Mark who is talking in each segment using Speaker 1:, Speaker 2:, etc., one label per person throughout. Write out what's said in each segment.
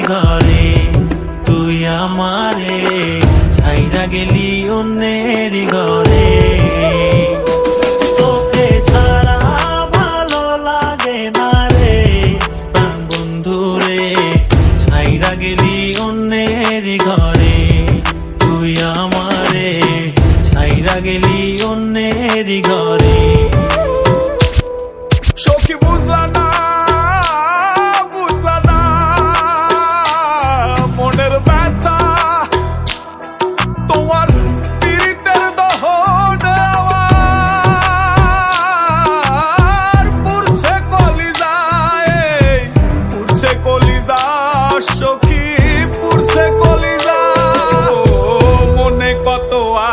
Speaker 1: ঘরে, তুই আমারে ছাইরা গেলি অন্যের ঘরে। তোকে ছাড়া ভালো লাগে না রে বন্ধু রে ছাইরা গেলি অন্যের গেলি অন্যের ঘরে।
Speaker 2: সখী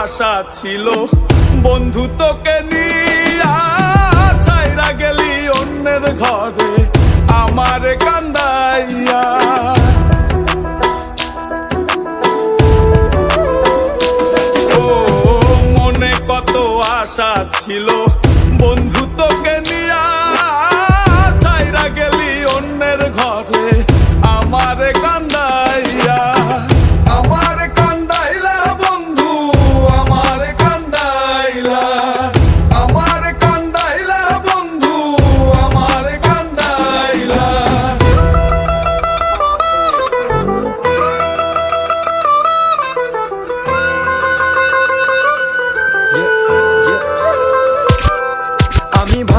Speaker 2: আশা ছিল বন্ধু তোকে নিয়া গেলি অন্যের ঘরে আমার কান্দাইয়া। আশা ছিল